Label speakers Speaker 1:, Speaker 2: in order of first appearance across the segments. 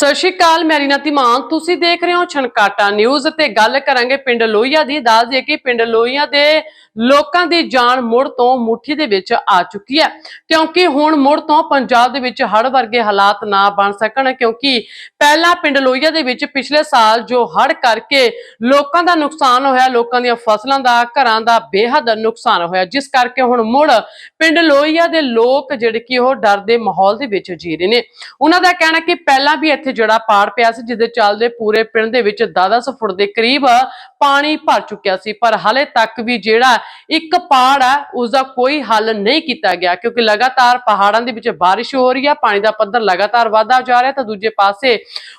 Speaker 1: ਸਤਿ ਸ਼੍ਰੀ ਅਕਾਲ, ਮੈਂ ਰੀਨਾ ਮਾਨ ਤੁਸੀਂ ਦੇਖ ਰਹੇ ਹੋ ਛਣਕਾਟਾ ਨਿਊਜ਼ ਤੇ ਗੱਲ ਕਰਾਂਗੇ ਪਿੰਡ ਲੋਹੀਆ ਦੀ। ਦੱਸ ਦਈਏ ਕਿ ਪਿੰਡ ਲੋਹੀਆ ਦੇ ਲੋਕਾਂ ਦੀ ਜਾਨ ਮੁੜ ਤੋਂ ਮੁੱਠੀ ਦੇ ਵਿੱਚ ਆ ਚੁੱਕੀ ਹੈ। ਕਿਉਂਕਿ ਹੁਣ ਮੁੜ ਤੋਂ ਪੰਜਾਬ ਦੇ ਵਿੱਚ ਹੜ੍ਹ ਵਰਗੇ ਹਾਲਾਤ ਨਾ ਬਣ ਸਕਣ, ਕਿਉਂਕਿ ਪਹਿਲਾਂ ਪਿੰਡ ਲੋਹੀਆ ਦੇ ਵਿੱਚ ਪਿਛਲੇ ਸਾਲ ਜੋ ਹੜ੍ਹ ਕਰਕੇ ਲੋਕਾਂ ਦਾ ਨੁਕਸਾਨ ਹੋਇਆ, ਲੋਕਾਂ ਦੀਆਂ ਫਸਲਾਂ ਦਾ, ਘਰਾਂ ਦਾ ਬੇਹੱਦ ਨੁਕਸਾਨ ਹੋਇਆ। ਜਿਸ ਕਰਕੇ ਹੁਣ ਮੁੜ ਪਿੰਡ ਲੋਹੀਆ ਦੇ ਲੋਕ ਜਿਹੜੇ ਕਿ ਉਹ ਡਰ ਦੇ ਮਾਹੌਲ ਦੇ ਵਿੱਚ ਜੀ ਰਹੇ ਨੇ। ਉਹਨਾਂ ਦਾ ਕਹਿਣਾ ਕਿ ਪਹਿਲਾਂ ਵੀ ਇੱਥੇ ਜਿਹੜਾ ਪਾੜ ਪਿਆ ਸੀ ਜਿਹਦੇ ਚੱਲਦੇ ਪੂਰੇ ਪਿੰਡ ਦੇ ਵਿੱਚ 10-10 ਫੁੱਟ ਦੇ ਕਰੀਬ ਪਾਣੀ ਭਰ ਚੁੱਕਿਆ ਸੀ। ਪਰ ਹਾਲੇ ਤੱਕ ਵੀ ਜਿਹੜਾ ਇੱਕ ਪਾੜ ਹੈ ਉਸ ਦਾ ਕੋਈ ਹੱਲ ਨਹੀਂ ਕੀਤਾ ਗਿਆ, ਕਿਉਂਕਿ ਲਗਾਤਾਰ ਪਹਾੜਾਂ ਦੇ ਵਿੱਚ ਬਾਰਿਸ਼ ਹੋ ਰਹੀ ਹੈ, ਪਾਣੀ ਦਾ ਪੱਧਰ ਲਗਾਤਾਰ ਵਧਦਾ ਜਾ ਰਿਹਾ ਤਾਂ ਦੂਜੇ ਪਾਸੇ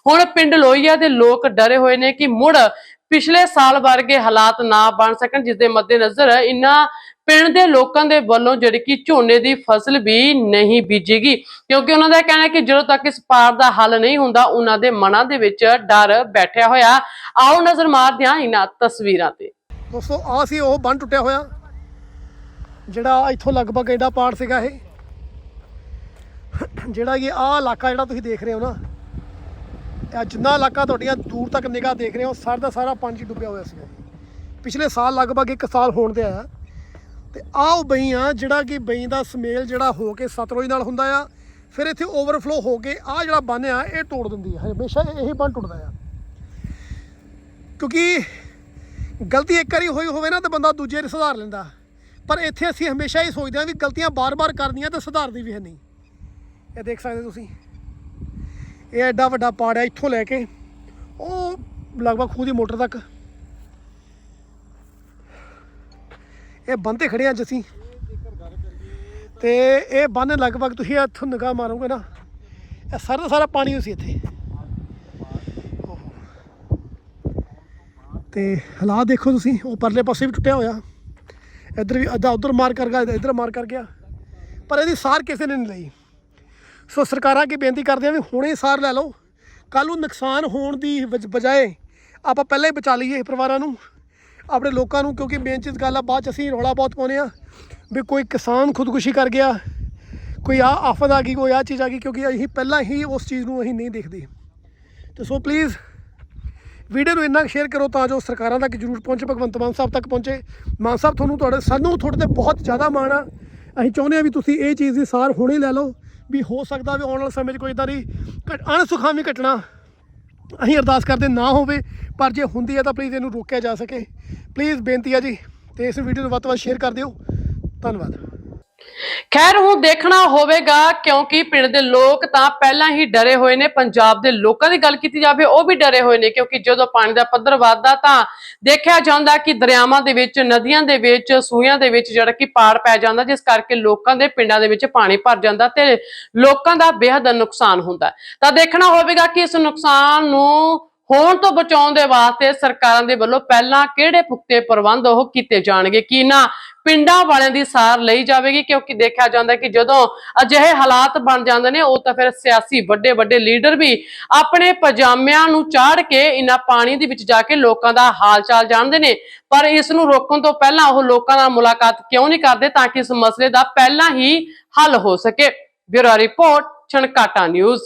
Speaker 1: ਹੁਣ ਪਿੰਡ ਲੋਹੀਆ ਦੇ ਲੋਕ ਡਰੇ ਹੋਏ ਨੇ ਕਿ ਮੁੜ ਪਿਛਲੇ ਸਾਲ ਵਰਗੇ ਹਾਲਾਤ ਨਾ ਬਣ ਸਕਣ, ਜਿਸ ਦੇ ਮੱਦੇਨਜ਼ਰ ਇਨ੍ਹਾਂ ਪਿੰਡ ਦੇ ਲੋਕਾਂ ਦੇ ਵੱਲੋਂ ਜਿਹੜੀ ਕਿ ਝੋਨੇ ਦੀ ਫਸਲ ਵੀ ਨਹੀਂ ਬੀਜੇਗੀ। ਕਿਉਂਕਿ ਉਹਨਾਂ ਦਾ ਕਹਿਣਾ ਹੈ ਕਿ ਜਦੋਂ ਤੱਕ ਇਸ ਪਾਰ ਦਾ ਹੱਲ ਨਹੀਂ ਹੁੰਦਾ, ਉਹਨਾਂ ਦੇ ਮਨਾਂ ਦੇ ਵਿੱਚ ਡਰ ਬੈਠਿਆ ਹੋਇਆ। ਆਓ ਨਜ਼ਰ ਮਾਰਦੇ ਹਾਂ ਇਹਨਾਂ ਤਸਵੀਰਾਂ ਤੇ।
Speaker 2: ਦੋਸਤੋ ਆ ਸੀ ਉਹ ਬੰਨ ਟੁੱਟਿਆ ਹੋਇਆ, ਜਿਹੜਾ ਇੱਥੋਂ ਲਗਭਗ ਐਡਾ ਪਾੜ ਸੀਗਾ ਇਹ। ਜਿਹੜਾ ਕਿ ਆਹ ਇਲਾਕਾ ਜਿਹੜਾ ਤੁਸੀਂ ਦੇਖ ਰਹੇ ਹੋ ਨਾ, ਇਹ ਜਿੰਨਾ ਇਲਾਕਾ ਤੁਹਾਡੀਆਂ ਦੂਰ ਤੱਕ ਨਿਗਾਹ ਦੇਖ ਰਹੇ ਹੋ, ਸਾਰਾ ਦਾ ਸਾਰਾ ਪਾਣੀ ਡੁੱਬਿਆ ਹੋਇਆ ਸੀਗਾ। ਪਿਛਲੇ ਸਾਲ ਲਗਭਗ ਇੱਕ ਸਾਲ ਹੋਣ ਤੇ ਆਇਆ। ਤੇ ਆਹ ਉਹ ਬਈ ਆ, ਜਿਹੜਾ ਕਿ ਬਈ ਦਾ ਸਮੇਲ ਜਿਹੜਾ ਹੋ ਕੇ ਸਤਲੁਜ ਨਾਲ ਹੁੰਦਾ ਆ, ਫਿਰ ਇੱਥੇ ਓਵਰਫਲੋ ਹੋ ਕੇ ਆਹ ਜਿਹੜਾ ਬੰਨ ਆ, ਇਹ ਤੋੜ ਦਿੰਦੀ ਹੈ ਹਮੇਸ਼ਾ ਇਹੀ ਬੰਨ ਟੁੱਟਦਾ ਆ। ਕਿਉਂਕਿ ਗਲਤੀ ਇੱਕ ਵਾਰੀ ਹੋਈ ਹੋਵੇ ਨਾ ਤਾਂ ਬੰਦਾ ਦੂਜੇ ਵਾਰੀ ਸੁਧਾਰ ਲੈਂਦਾ। ਪਰ ਇੱਥੇ ਅਸੀਂ ਹਮੇਸ਼ਾ ਹੀ ਸੋਚਦੇ ਹਾਂ ਵੀ ਗਲਤੀਆਂ ਬਾਰ-ਬਾਰ ਕਰਨੀਆਂ ਤੇ ਸੁਧਾਰਦੀ ਵੀ ਹੈ ਨਹੀਂ। ਇਹ ਦੇਖ ਸਕਦੇ ਤੁਸੀਂ। ਇਹ ਐਡਾ ਵੱਡਾ ਪਾੜ ਹੈ ਇੱਥੋਂ ਲੈ ਕੇ। ਉਹ ਲਗਭਗ ਖੂਹ ਦੀ ਮੋਟਰ ਤੱਕ। ਇਹ ਬੰਨ ਤੇ ਖੜੇ ਅੱਜ ਅਸੀਂ। ਤੇ ਇਹ ਬੰਨ ਲਗਭਗ ਤੁਸੀਂ ਇੱਥੋਂ ਨਿਗਾਹ ਮਾਰੋਗੇ ਨਾ, ਇਹ ਸਾਰਾ ਦਾ ਸਾਰਾ ਪਾਣੀ ਹੋ ਸੀ ਇੱਥੇ। ਤੇ ਹਾਲਾਤ ਦੇਖੋ ਤੁਸੀਂ, ਉਹ ਪਰਲੇ ਪਾਸੇ ਵੀ ਟੁੱਟਿਆ ਹੋਇਆ। ਇੱਧਰ ਵੀ ਅੱਧਾ ਉਧਰ ਮਾਰ ਕਰ ਗਿਆ, ਇੱਧਰ ਮਾਰ ਕਰ ਗਿਆ। ਪਰ ਇਹਦੀ ਸਾਰ ਕਿਸੇ ਨੇ ਨਹੀਂ ਲਈ। ਸੋ ਸਰਕਾਰਾਂ ਕੀ ਬੇਨਤੀ ਕਰਦੇ ਆ ਵੀ ਹੁਣੇ ਸਾਰ ਲੈ ਲਓ। ਕੱਲ ਨੂੰ ਨੁਕਸਾਨ ਹੋਣ ਦੀ ਵਜ- ਬਜਾਏ ਆਪਾਂ ਪਹਿਲਾਂ ਹੀ ਬਚਾ ਲਈਏ ਪਰਿਵਾਰਾਂ ਨੂੰ। ਆਪਣੇ ਲੋਕਾਂ ਨੂੰ, ਕਿਉਂਕਿ ਮੇਨ ਚੀਜ਼ ਗੱਲ ਆ, ਬਾਅਦ ਚ ਅਸੀਂ ਰੌਲਾ ਬਹੁਤ ਪਾਉਂਦੇ ਆ ਵੀ ਕੋਈ ਕਿਸਾਨ ਖੁਦਕੁਸ਼ੀ ਕਰ ਗਿਆ, ਕੋਈ ਆ ਆਫਤ ਆ ਗਈ, ਕੋਈ ਆ ਚੀਜ਼ ਆ ਗਈ, ਕਿਉਂਕਿ ਅਸੀਂ ਪਹਿਲਾਂ ਹੀ ਉਸ ਚੀਜ਼ ਨੂੰ ਅਸੀਂ ਨਹੀਂ ਦੇਖਦੇ। ਤੇ ਸੋ ਪਲੀਜ਼ ਵੀਡੀਓ ਨੂੰ ਇੰਨਾ ਸ਼ੇਅਰ ਕਰੋ ਤਾਂ ਜੋ ਸਰਕਾਰਾਂ ਤੱਕ ਜ਼ਰੂਰ ਪਹੁੰਚੇ, ਭਗਵੰਤ ਮਾਨ ਸਾਹਿਬ ਤੱਕ ਪਹੁੰਚੇ। ਮਾਨ ਸਾਹਿਬ, ਤੁਹਾਨੂੰ ਤੁਹਾਡੇ, ਸਾਨੂੰ ਤੁਹਾਡੇ ਤੇ ਬਹੁਤ ਜ਼ਿਆਦਾ ਮਾਣ ਆ। ਅਸੀਂ ਚਾਹੁੰਦੇ ਆ ਵੀ ਤੁਸੀਂ ਇਹ ਚੀਜ਼ ਦੀ ਸਾਰ ਹੁਣੇ ਲੈ ਲਓ, ਵੀ ਹੋ ਸਕਦਾ ਵੀ ਆਉਣ ਵਾਲੇ ਸਮੇਂ 'ਚ ਕੋਈ ਇਦਾਂ ਦੀ ਘਟ- ਅਣਸੁਖਾਵੀਂ ਘਟਨਾ ਅਸੀਂ ਅਰਦਾਸ ਕਰਦੇ ਨਾ ਹੋਵੇ, ਪਰ ਜੇ ਹੁੰਦੀ ਹੈ ਤਾਂ ਪਲੀਜ਼ ਇਹਨੂੰ ਰੋਕਿਆ ਜਾ ਸਕੇ। ਪਲੀਜ਼ ਬੇਨਤੀ ਹੈ ਜੀ, ਤੇ ਇਸ ਵੀਡੀਓ ਨੂੰ ਵੱਧ ਤੋਂ ਵੱਧ ਸ਼ੇਅਰ ਕਰ ਦਿਓ। ਧੰਨਵਾਦ।
Speaker 1: ਖੈਰ, ਹੁਣ ਦੇਖਣਾ ਹੋਵੇਗਾ, ਕਿਉਂਕਿ ਪਿੰਡ ਦੇ ਲੋਕ ਤਾਂ ਪਹਿਲਾਂ ਹੀ ਡਰੇ ਹੋਏ ਨੇ, ਪੰਜਾਬ ਦੇ ਲੋਕਾਂ ਦੀ ਗੱਲ ਕੀਤੀ ਜਾਵੇ, ਉਹ ਵੀ ਡਰੇ ਹੋਏ ਨੇ, ਕਿਉਂਕਿ ਜਦੋਂ ਪਾਣੀ ਦਾ ਪੱਧਰ ਵੱਧਦਾ ਤਾਂ ਦੇਖਿਆ ਜਾਂਦਾ ਕਿ ਦਰਿਆਵਾਂ ਦੇ ਵਿੱਚ, ਨਦੀਆਂ ਦੇ ਵਿੱਚ ਸੂਇਆਂ ਦੇ ਵਿੱਚ ਜਿਹੜਾ ਕਿ ਪਾੜ ਪੈ ਜਾਂਦਾ, ਜਿਸ ਕਰਕੇ ਲੋਕਾਂ ਦੇ ਪਿੰਡਾਂ ਦੇ ਵਿੱਚ ਪਾਣੀ ਭਰ ਜਾਂਦਾ ਤੇ ਲੋਕਾਂ ਦਾ ਬੇਹੱਦ ਨੁਕਸਾਨ ਹੁੰਦਾ। ਤਾਂ ਦੇਖਣਾ ਹੋਵੇਗਾ ਕਿ ਇਸ ਨੁਕਸਾਨ ਨੂੰ ਹੋਣ ਤੋਂ ਬਚਾਉਣ ਦੇ ਵਾਸਤੇ ਸਰਕਾਰਾਂ ਦੇ ਵੱਲੋਂ ਪਹਿਲਾਂ ਕਿਹੜੇ ਪੁਖਤੇ ਪ੍ਰਬੰਧ ਉਹ ਕੀਤੇ ਜਾਣਗੇ, ਕਿ ਨਾ ਪਿੰਡਾਂ ਵਾਲਿਆਂ ਦੀ ਸਾਰ ਲਈ ਜਾਵੇਗੀ, ਕਿਉਂਕਿ ਦੇਖਿਆ ਜਾਂਦਾ ਕਿ ਜਦੋਂ ਅਜਿਹੇ ਹਾਲਾਤ ਬਣ ਜਾਂਦੇ ਨੇ, ਉਹ ਤਾਂ ਫਿਰ ਸਿਆਸੀ ਵੱਡੇ ਵੱਡੇ ਲੀਡਰ ਵੀ ਆਪਣੇ ਪਜਾਮਿਆਂ ਨੂੰ ਚਾੜ ਕੇ ਇਨਾਂ ਪਾਣੀ ਦੇ ਵਿੱਚ ਜਾ ਕੇ ਲੋਕਾਂ ਦਾ ਹਾਲ ਚਾਲ ਜਾਣਦੇ ਨੇ। ਪਰ ਇਸ ਨੂੰ ਰੋਕਣ ਤੋਂ ਪਹਿਲਾਂ ਉਹ ਲੋਕਾਂ ਨਾਲ ਮੁਲਾਕਾਤ ਕਿਉਂ ਨਹੀਂ ਕਰਦੇ, ਤਾਂ ਕਿ ਇਸ ਮਸਲੇ ਦਾ ਪਹਿਲਾਂ ਹੀ ਹੱਲ ਹੋ ਸਕੇ। Bureau report, Chhankata news.